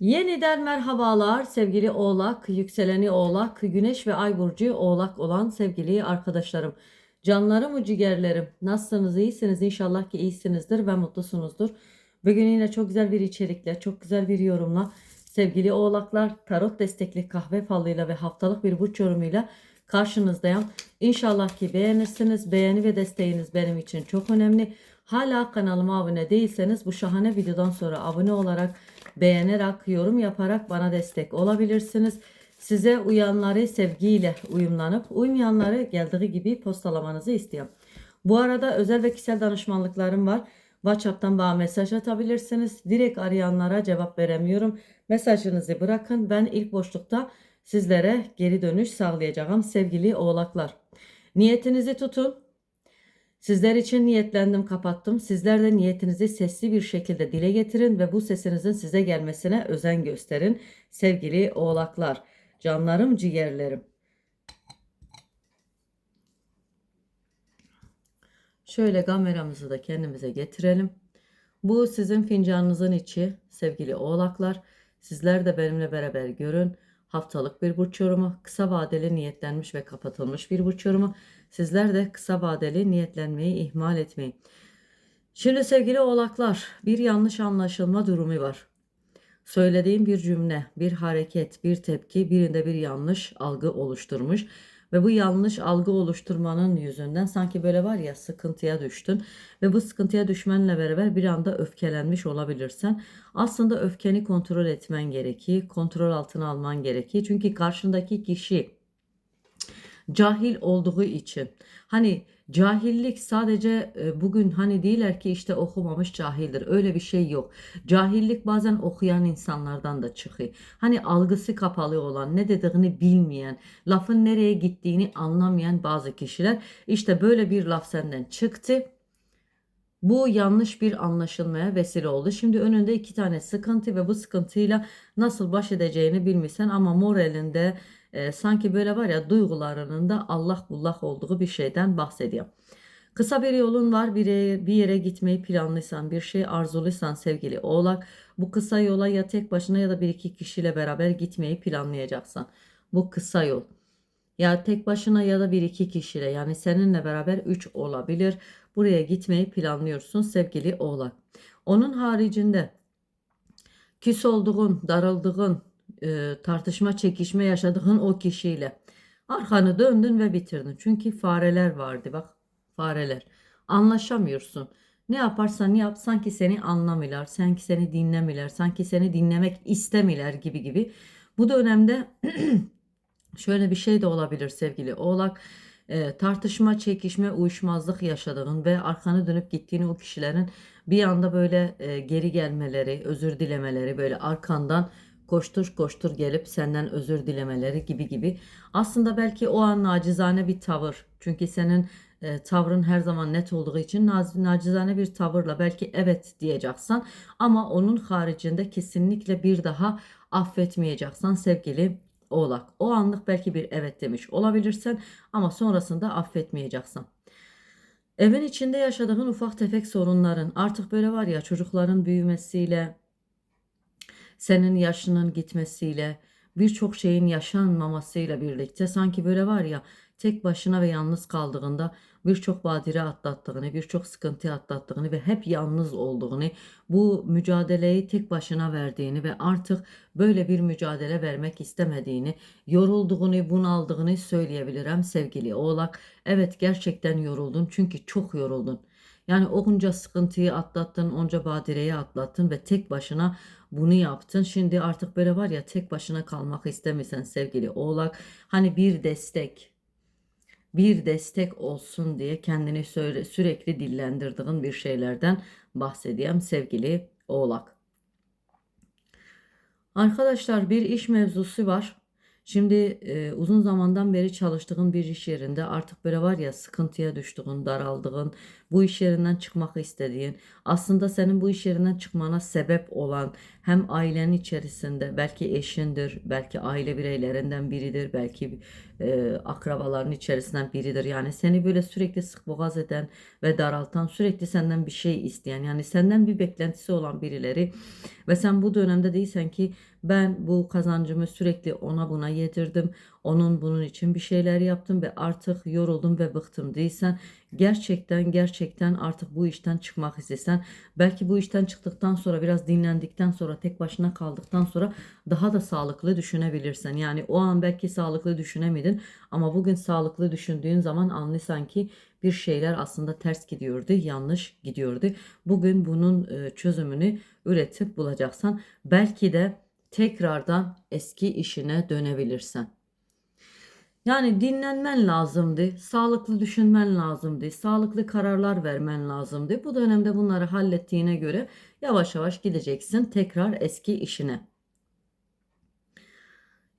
Yeniden merhabalar sevgili Oğlak, yükseleni Oğlak, Güneş ve Ay burcu Oğlak olan sevgili arkadaşlarım. Canlarım, ciğerlerim. Nasılsınız? İyisiniz? İnşallah ki iyisinizdir ve mutlusunuzdur. Bugün yine çok güzel bir içerikle, çok güzel bir yorumla sevgili Oğlaklar tarot destekli kahve falıyla ve haftalık bir burç yorumuyla karşınızdayım. İnşallah ki beğenirsiniz. Beğeni ve desteğiniz benim için çok önemli. Hala kanalıma abone değilseniz bu şahane videodan sonra abone olarak beğenerek, yorum yaparak bana destek olabilirsiniz. Size uyanları sevgiyle uyumlanıp uymayanları geldiği gibi postalamanızı istiyorum. Bu arada özel ve kişisel danışmanlıklarım var. WhatsApp'tan bana mesaj atabilirsiniz. Direkt arayanlara cevap veremiyorum. Mesajınızı bırakın. Ben ilk boşlukta sizlere geri dönüş sağlayacağım sevgili oğlaklar. Niyetinizi tutun. Sizler için niyetlendim, kapattım. Sizler de niyetinizi sesli bir şekilde dile getirin ve bu sesinizin size gelmesine özen gösterin. Sevgili oğlaklar, canlarım, ciğerlerim. Şöyle kameramızı da kendimize getirelim. Bu sizin fincanınızın içi sevgili oğlaklar. Sizler de benimle beraber görün. Haftalık bir burç yorumu, kısa vadeli niyetlenmiş ve kapatılmış bir burç yorumu. Sizler de kısa vadeli niyetlenmeyi ihmal etmeyin. Şimdi sevgili oğlaklar bir yanlış anlaşılma durumu var. Söylediğim bir cümle, bir hareket, bir tepki birinde bir yanlış algı oluşturmuş. Ve bu yanlış algı oluşturmanın yüzünden sanki böyle var ya sıkıntıya düştün. Ve bu sıkıntıya düşmenle beraber bir anda öfkelenmiş olabilirsen. Aslında öfkeni kontrol etmen gerekiyor. Kontrol altına alman gerekiyor. Çünkü karşındaki kişi cahil olduğu için. Hani cahillik sadece e, bugün hani değiller ki işte okumamış cahildir. Öyle bir şey yok. Cahillik bazen okuyan insanlardan da çıkıyor. Hani algısı kapalı olan, ne dediğini bilmeyen, lafın nereye gittiğini anlamayan bazı kişiler işte böyle bir laf senden çıktı. Bu yanlış bir anlaşılmaya vesile oldu. Şimdi önünde iki tane sıkıntı ve bu sıkıntıyla nasıl baş edeceğini bilmişsen ama moralinde e, sanki böyle var ya duygularının da Allah bullak olduğu bir şeyden bahsediyor. Kısa bir yolun var bir yere, bir yere gitmeyi planlıysan bir şey arzuluysan sevgili oğlak bu kısa yola ya tek başına ya da bir iki kişiyle beraber gitmeyi planlayacaksan bu kısa yol ya tek başına ya da bir iki kişiyle yani seninle beraber üç olabilir buraya gitmeyi planlıyorsun sevgili oğlak. Onun haricinde küs olduğun, darıldığın, e, tartışma, çekişme yaşadığın o kişiyle arkanı döndün ve bitirdin. Çünkü fareler vardı bak fareler. Anlaşamıyorsun. Ne yaparsan yap sanki seni anlamıyorlar, sanki seni dinlemiyorlar, sanki seni dinlemek istemiyorlar gibi gibi. Bu dönemde şöyle bir şey de olabilir sevgili oğlak. E, tartışma, çekişme, uyuşmazlık yaşadığın ve arkanı dönüp gittiğin o kişilerin bir anda böyle e, geri gelmeleri, özür dilemeleri, böyle arkandan koştur koştur gelip senden özür dilemeleri gibi gibi. Aslında belki o an nacizane bir tavır. Çünkü senin e, tavrın her zaman net olduğu için nacizane bir tavırla belki evet diyeceksin ama onun haricinde kesinlikle bir daha affetmeyeceksin sevgili Oğlak. O anlık belki bir evet demiş olabilirsen ama sonrasında affetmeyeceksin. Evin içinde yaşadığın ufak tefek sorunların artık böyle var ya çocukların büyümesiyle senin yaşının gitmesiyle, birçok şeyin yaşanmamasıyla birlikte sanki böyle var ya tek başına ve yalnız kaldığında birçok badire atlattığını, birçok sıkıntı atlattığını ve hep yalnız olduğunu, bu mücadeleyi tek başına verdiğini ve artık böyle bir mücadele vermek istemediğini, yorulduğunu, bunaldığını söyleyebilirim sevgili Oğlak. Evet gerçekten yoruldun çünkü çok yoruldun. Yani onca sıkıntıyı atlattın, onca badireyi atlattın ve tek başına bunu yaptın. Şimdi artık böyle var ya tek başına kalmak istemiyorsan sevgili oğlak. Hani bir destek, bir destek olsun diye kendini sürekli dillendirdiğin bir şeylerden bahsedeyim sevgili oğlak. Arkadaşlar bir iş mevzusu var. Şimdi e, uzun zamandan beri çalıştığın bir iş yerinde artık böyle var ya sıkıntıya düştüğün, daraldığın, bu iş yerinden çıkmak istediğin, aslında senin bu iş yerinden çıkmana sebep olan hem ailenin içerisinde belki eşindir, belki aile bireylerinden biridir, belki e, akrabaların içerisinden biridir. Yani seni böyle sürekli sık boğaz eden ve daraltan, sürekli senden bir şey isteyen, yani senden bir beklentisi olan birileri ve sen bu dönemde değilsen ki ben bu kazancımı sürekli ona buna yedirdim. Onun bunun için bir şeyler yaptım ve artık yoruldum ve bıktım değilsen gerçekten gerçekten artık bu işten çıkmak istesen belki bu işten çıktıktan sonra biraz dinlendikten sonra tek başına kaldıktan sonra daha da sağlıklı düşünebilirsen. Yani o an belki sağlıklı düşünemedin ama bugün sağlıklı düşündüğün zaman anlıyorsan ki bir şeyler aslında ters gidiyordu, yanlış gidiyordu. Bugün bunun çözümünü üretip bulacaksan belki de tekrardan eski işine dönebilirsen. Yani dinlenmen lazımdı, sağlıklı düşünmen lazımdı, sağlıklı kararlar vermen lazımdı. Bu dönemde bunları hallettiğine göre yavaş yavaş gideceksin tekrar eski işine.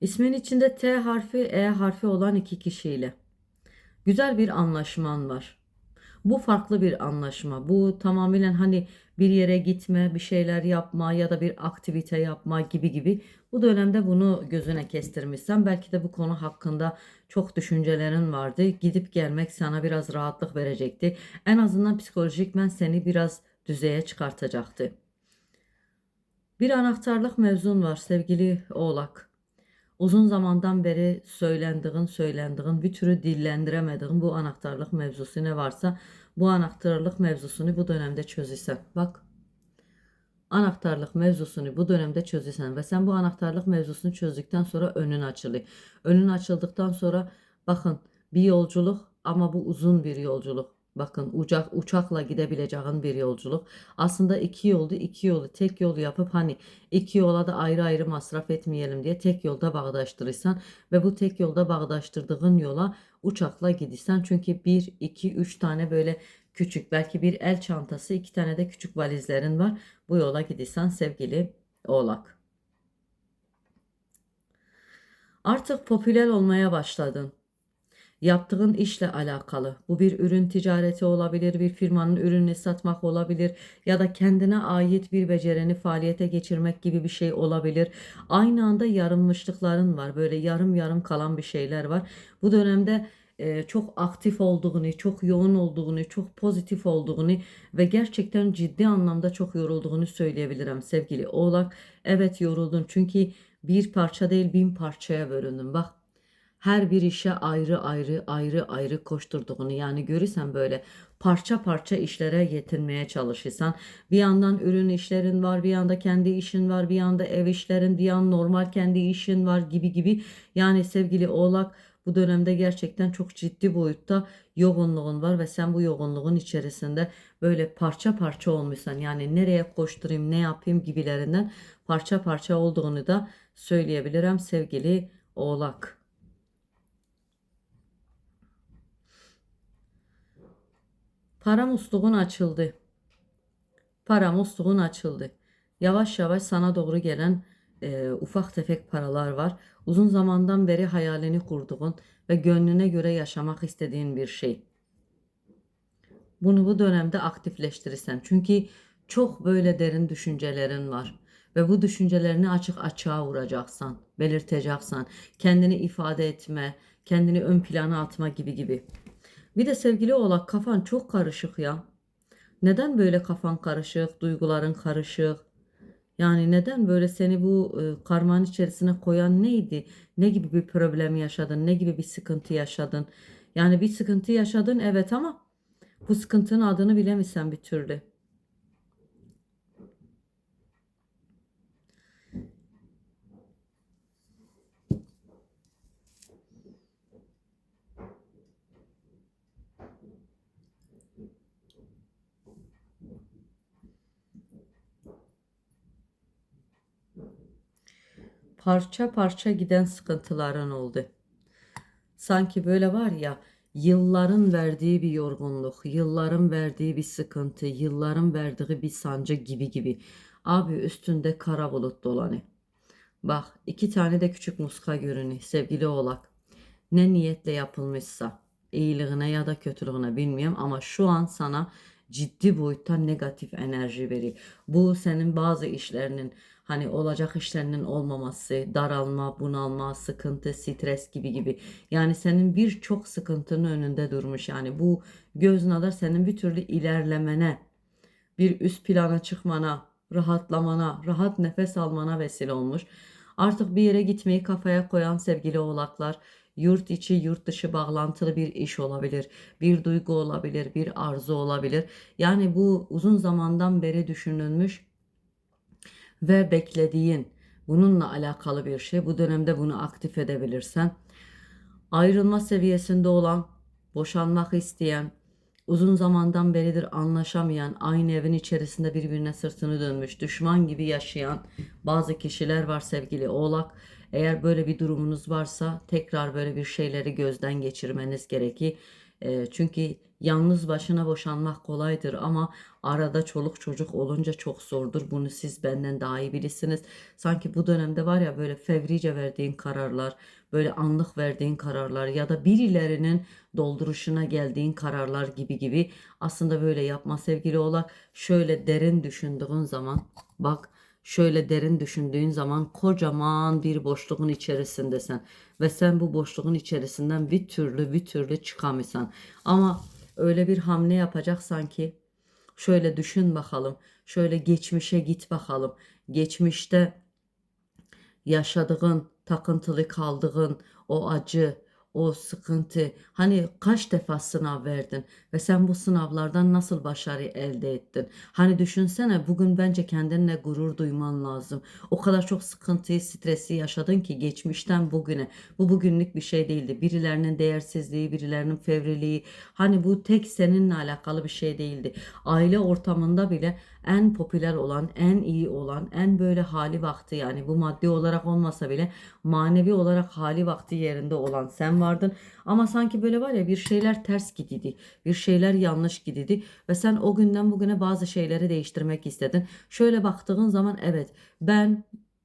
İsmin içinde T harfi, E harfi olan iki kişiyle. Güzel bir anlaşman var. Bu farklı bir anlaşma. Bu tamamen hani bir yere gitme, bir şeyler yapma ya da bir aktivite yapma gibi gibi. Bu dönemde bunu gözüne kestirmişsen belki de bu konu hakkında çok düşüncelerin vardı. Gidip gelmek sana biraz rahatlık verecekti. En azından psikolojikmen seni biraz düzeye çıkartacaktı. Bir anahtarlık mevzun var sevgili Oğlak. Uzun zamandan beri söylendiğin, söylendiğin, bir türlü dillendiremediğin bu anahtarlık mevzusu ne varsa bu anahtarlık mevzusunu bu dönemde çözürsen. Bak anahtarlık mevzusunu bu dönemde çözürsen ve sen bu anahtarlık mevzusunu çözdükten sonra önün açılıyor. Önün açıldıktan sonra bakın bir yolculuk ama bu uzun bir yolculuk. Bakın uçak uçakla gidebileceğin bir yolculuk. Aslında iki yoldu, iki yolu tek yol yapıp hani iki yola da ayrı ayrı masraf etmeyelim diye tek yolda bağdaştırırsan ve bu tek yolda bağdaştırdığın yola uçakla gidirsen. Çünkü bir, iki, üç tane böyle küçük belki bir el çantası, iki tane de küçük valizlerin var. Bu yola gidirsen sevgili Oğlak. Artık popüler olmaya başladın. Yaptığın işle alakalı. Bu bir ürün ticareti olabilir, bir firmanın ürününü satmak olabilir ya da kendine ait bir becerini faaliyete geçirmek gibi bir şey olabilir. Aynı anda yarınmışlıkların var. Böyle yarım yarım kalan bir şeyler var. Bu dönemde e, çok aktif olduğunu, çok yoğun olduğunu, çok pozitif olduğunu ve gerçekten ciddi anlamda çok yorulduğunu söyleyebilirim sevgili Oğlak. Evet yoruldun çünkü bir parça değil bin parçaya bölündün. Bak her bir işe ayrı ayrı ayrı ayrı koşturduğunu yani görürsen böyle parça parça işlere yetinmeye çalışırsan bir yandan ürün işlerin var bir yanda kendi işin var bir yanda ev işlerin bir yan normal kendi işin var gibi gibi yani sevgili oğlak bu dönemde gerçekten çok ciddi boyutta yoğunluğun var ve sen bu yoğunluğun içerisinde böyle parça parça olmuşsan yani nereye koşturayım ne yapayım gibilerinden parça parça olduğunu da söyleyebilirim sevgili oğlak. Para musluğun açıldı. Para musluğun açıldı. Yavaş yavaş sana doğru gelen e, ufak tefek paralar var. Uzun zamandan beri hayalini kurduğun ve gönlüne göre yaşamak istediğin bir şey. Bunu bu dönemde aktifleştirirsen. Çünkü çok böyle derin düşüncelerin var. Ve bu düşüncelerini açık açığa vuracaksan, belirteceksen, kendini ifade etme, kendini ön plana atma gibi gibi. Bir de sevgili oğlak kafan çok karışık ya. Neden böyle kafan karışık, duyguların karışık? Yani neden böyle seni bu e, karmanın içerisine koyan neydi? Ne gibi bir problem yaşadın? Ne gibi bir sıkıntı yaşadın? Yani bir sıkıntı yaşadın evet ama bu sıkıntının adını bilemesen bir türlü. Parça parça giden sıkıntıların oldu. Sanki böyle var ya yılların verdiği bir yorgunluk, yılların verdiği bir sıkıntı, yılların verdiği bir sancı gibi gibi. Abi üstünde kara bulut dolanı. Bak iki tane de küçük muska görünüyor sevgili oğlak. Ne niyetle yapılmışsa iyiliğine ya da kötülüğüne bilmiyorum ama şu an sana ciddi boyutta negatif enerji veriyor. Bu senin bazı işlerinin hani olacak işlerinin olmaması, daralma, bunalma, sıkıntı, stres gibi gibi. Yani senin birçok sıkıntının önünde durmuş. Yani bu göz nazar senin bir türlü ilerlemene, bir üst plana çıkmana, rahatlamana, rahat nefes almana vesile olmuş. Artık bir yere gitmeyi kafaya koyan sevgili oğlaklar, yurt içi yurt dışı bağlantılı bir iş olabilir, bir duygu olabilir, bir arzu olabilir. Yani bu uzun zamandan beri düşünülmüş ve beklediğin bununla alakalı bir şey. Bu dönemde bunu aktif edebilirsen ayrılma seviyesinde olan, boşanmak isteyen, uzun zamandan beridir anlaşamayan, aynı evin içerisinde birbirine sırtını dönmüş, düşman gibi yaşayan bazı kişiler var sevgili Oğlak. Eğer böyle bir durumunuz varsa tekrar böyle bir şeyleri gözden geçirmeniz gerekir. E, çünkü yalnız başına boşanmak kolaydır ama arada çoluk çocuk olunca çok zordur. Bunu siz benden daha iyi bilirsiniz. Sanki bu dönemde var ya böyle fevrice verdiğin kararlar, böyle anlık verdiğin kararlar ya da birilerinin dolduruşuna geldiğin kararlar gibi gibi aslında böyle yapma sevgili olarak şöyle derin düşündüğün zaman bak şöyle derin düşündüğün zaman kocaman bir boşluğun içerisindesin ve sen bu boşluğun içerisinden bir türlü bir türlü çıkamıyorsun. Ama öyle bir hamle yapacaksan ki şöyle düşün bakalım. Şöyle geçmişe git bakalım. Geçmişte yaşadığın, takıntılı kaldığın o acı, o sıkıntı hani kaç defa sınav verdin ve sen bu sınavlardan nasıl başarı elde ettin? Hani düşünsene bugün bence kendinle gurur duyman lazım. O kadar çok sıkıntıyı, stresi yaşadın ki geçmişten bugüne. Bu bugünlük bir şey değildi. Birilerinin değersizliği, birilerinin fevriliği. Hani bu tek seninle alakalı bir şey değildi. Aile ortamında bile en popüler olan, en iyi olan, en böyle hali vakti yani bu maddi olarak olmasa bile manevi olarak hali vakti yerinde olan sen vardın. Ama sanki böyle var ya bir şeyler ters gidiydi, bir şeyler yanlış gidiydi ve sen o günden bugüne bazı şeyleri değiştirmek istedin. Şöyle baktığın zaman evet ben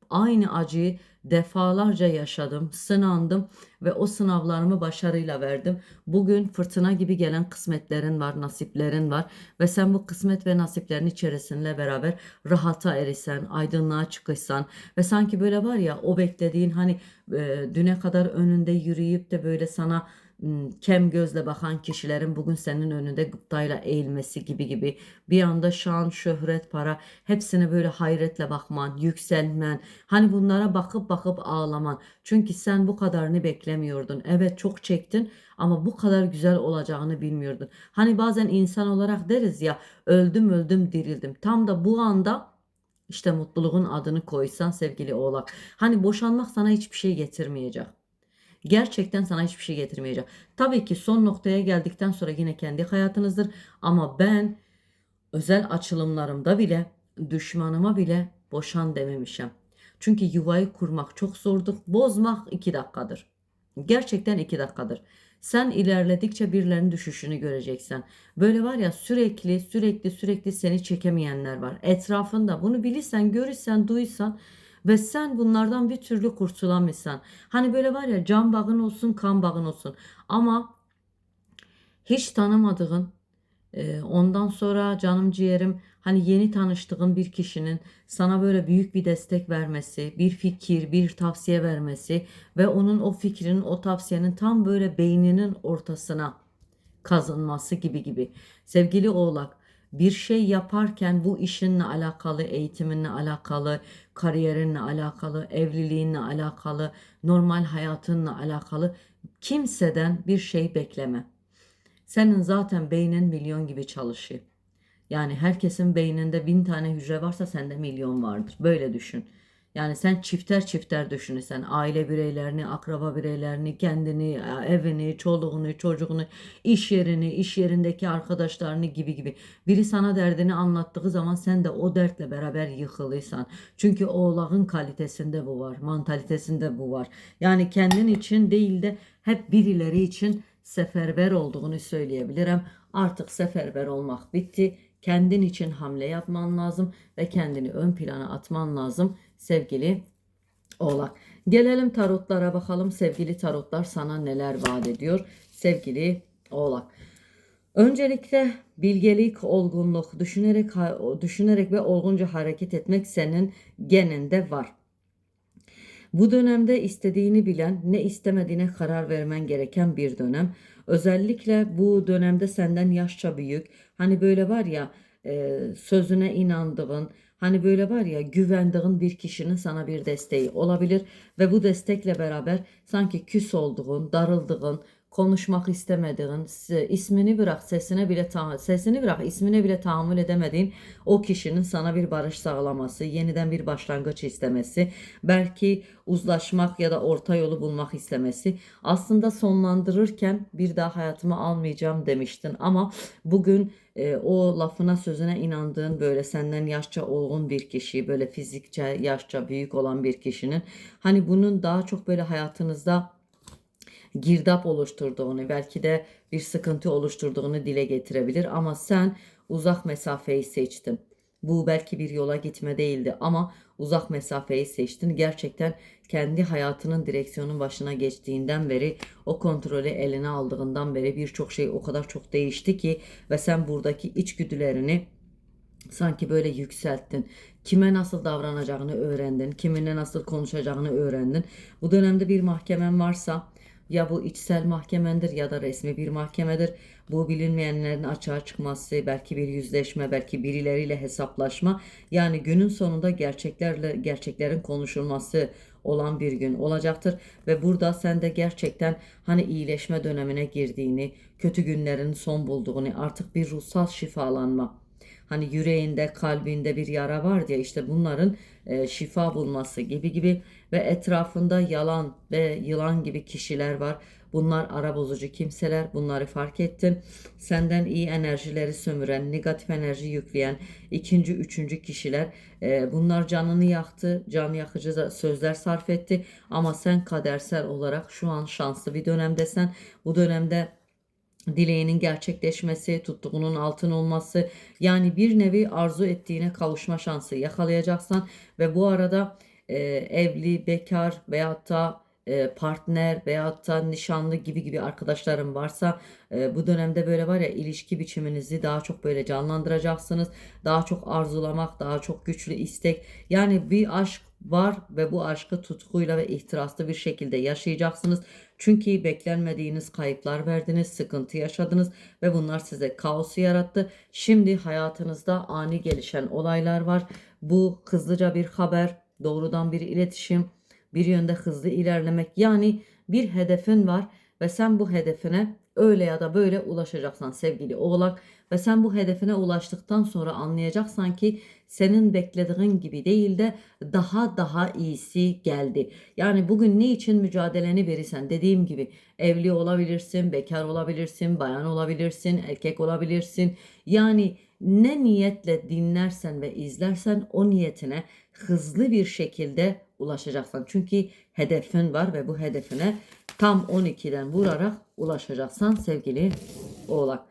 aynı acıyı defalarca yaşadım, sınandım ve o sınavlarımı başarıyla verdim. Bugün fırtına gibi gelen kısmetlerin var, nasiplerin var ve sen bu kısmet ve nasiplerin içerisinde beraber rahata erişsen, aydınlığa çıkışsan ve sanki böyle var ya o beklediğin hani e, düne kadar önünde yürüyüp de böyle sana kem gözle bakan kişilerin bugün senin önünde gıptayla eğilmesi gibi gibi bir anda şan, şöhret, para hepsine böyle hayretle bakman, yükselmen, hani bunlara bakıp bakıp ağlaman. Çünkü sen bu kadarını beklemiyordun. Evet çok çektin ama bu kadar güzel olacağını bilmiyordun. Hani bazen insan olarak deriz ya öldüm öldüm dirildim. Tam da bu anda işte mutluluğun adını koysan sevgili oğlak. Hani boşanmak sana hiçbir şey getirmeyecek gerçekten sana hiçbir şey getirmeyecek. Tabii ki son noktaya geldikten sonra yine kendi hayatınızdır ama ben özel açılımlarımda bile düşmanıma bile boşan dememişim. Çünkü yuvayı kurmak çok zordur. Bozmak iki dakikadır. Gerçekten iki dakikadır. Sen ilerledikçe birilerinin düşüşünü göreceksin. Böyle var ya sürekli sürekli sürekli seni çekemeyenler var. Etrafında bunu bilirsen, görürsen, duysan ve sen bunlardan bir türlü kurtulamıyorsan. Hani böyle var ya can bağın olsun kan bağın olsun ama hiç tanımadığın e, ondan sonra canım ciğerim hani yeni tanıştığın bir kişinin sana böyle büyük bir destek vermesi, bir fikir, bir tavsiye vermesi ve onun o fikrinin, o tavsiyenin tam böyle beyninin ortasına kazınması gibi gibi. Sevgili oğlak, bir şey yaparken bu işinle alakalı, eğitiminle alakalı, kariyerinle alakalı, evliliğinle alakalı, normal hayatınla alakalı kimseden bir şey bekleme. Senin zaten beynin milyon gibi çalışıyor. Yani herkesin beyninde bin tane hücre varsa sende milyon vardır. Böyle düşün. Yani sen çifter çifter düşünürsen aile bireylerini, akraba bireylerini, kendini, evini, çoluğunu, çocuğunu, iş yerini, iş yerindeki arkadaşlarını gibi gibi. Biri sana derdini anlattığı zaman sen de o dertle beraber yıkılıysan. Çünkü oğlağın kalitesinde bu var, mantalitesinde bu var. Yani kendin için değil de hep birileri için seferber olduğunu söyleyebilirim. Artık seferber olmak bitti. Kendin için hamle yapman lazım ve kendini ön plana atman lazım sevgili Oğlak. Gelelim tarotlara bakalım. Sevgili tarotlar sana neler vaat ediyor? Sevgili Oğlak. Öncelikle bilgelik, olgunluk, düşünerek düşünerek ve olgunca hareket etmek senin geninde var. Bu dönemde istediğini bilen, ne istemediğine karar vermen gereken bir dönem. Özellikle bu dönemde senden yaşça büyük, hani böyle var ya sözüne inandığın, hani böyle var ya güvendiğin bir kişinin sana bir desteği olabilir ve bu destekle beraber sanki küs olduğun, darıldığın, konuşmak istemediğin, ismini bırak sesine bile sesini bırak ismine bile tahammül edemediğin o kişinin sana bir barış sağlaması, yeniden bir başlangıç istemesi, belki uzlaşmak ya da orta yolu bulmak istemesi. Aslında sonlandırırken bir daha hayatımı almayacağım demiştin ama bugün e, o lafına sözüne inandığın böyle senden yaşça olgun bir kişi, böyle fizikçe yaşça büyük olan bir kişinin hani bunun daha çok böyle hayatınızda girdap oluşturduğunu, belki de bir sıkıntı oluşturduğunu dile getirebilir ama sen uzak mesafeyi seçtin. Bu belki bir yola gitme değildi ama uzak mesafeyi seçtin. Gerçekten kendi hayatının direksiyonun başına geçtiğinden beri o kontrolü eline aldığından beri birçok şey o kadar çok değişti ki ve sen buradaki içgüdülerini sanki böyle yükselttin. Kime nasıl davranacağını öğrendin, kiminle nasıl konuşacağını öğrendin. Bu dönemde bir mahkemen varsa ya bu içsel mahkemendir ya da resmi bir mahkemedir. Bu bilinmeyenlerin açığa çıkması, belki bir yüzleşme, belki birileriyle hesaplaşma. Yani günün sonunda gerçeklerle gerçeklerin konuşulması olan bir gün olacaktır ve burada sen de gerçekten hani iyileşme dönemine girdiğini, kötü günlerin son bulduğunu, artık bir ruhsal şifalanma hani yüreğinde, kalbinde bir yara var diye işte bunların e, şifa bulması gibi gibi ve etrafında yalan ve yılan gibi kişiler var. Bunlar ara bozucu kimseler. Bunları fark ettin. Senden iyi enerjileri sömüren, negatif enerji yükleyen ikinci, üçüncü kişiler. E, bunlar canını yaktı. Can yakıcı sözler sarf etti. Ama sen kadersel olarak şu an şanslı bir dönemdesen. Bu dönemde dileğinin gerçekleşmesi, tuttuğunun altın olması yani bir nevi arzu ettiğine kavuşma şansı yakalayacaksan ve bu arada e, evli, bekar veyahut da e, partner veyahut da nişanlı gibi gibi arkadaşlarım varsa e, bu dönemde böyle var ya ilişki biçiminizi daha çok böyle canlandıracaksınız. Daha çok arzulamak, daha çok güçlü istek. Yani bir aşk var ve bu aşkı tutkuyla ve ihtiraslı bir şekilde yaşayacaksınız. Çünkü beklenmediğiniz kayıplar verdiniz, sıkıntı yaşadınız ve bunlar size kaosu yarattı. Şimdi hayatınızda ani gelişen olaylar var. Bu hızlıca bir haber, doğrudan bir iletişim, bir yönde hızlı ilerlemek. Yani bir hedefin var ve sen bu hedefine öyle ya da böyle ulaşacaksan sevgili oğlak ve sen bu hedefine ulaştıktan sonra anlayacaksan ki senin beklediğin gibi değil de daha daha iyisi geldi. Yani bugün ne için mücadeleni verirsen dediğim gibi evli olabilirsin, bekar olabilirsin, bayan olabilirsin, erkek olabilirsin. Yani ne niyetle dinlersen ve izlersen o niyetine hızlı bir şekilde ulaşacaksın. Çünkü hedefin var ve bu hedefine tam 12'den vurarak ulaşacaksan sevgili oğlak.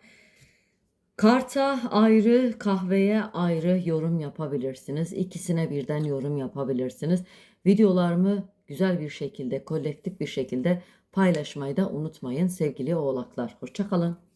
Karta ayrı, kahveye ayrı yorum yapabilirsiniz. İkisine birden yorum yapabilirsiniz. Videolarımı güzel bir şekilde, kolektif bir şekilde paylaşmayı da unutmayın sevgili oğlaklar. Hoşçakalın.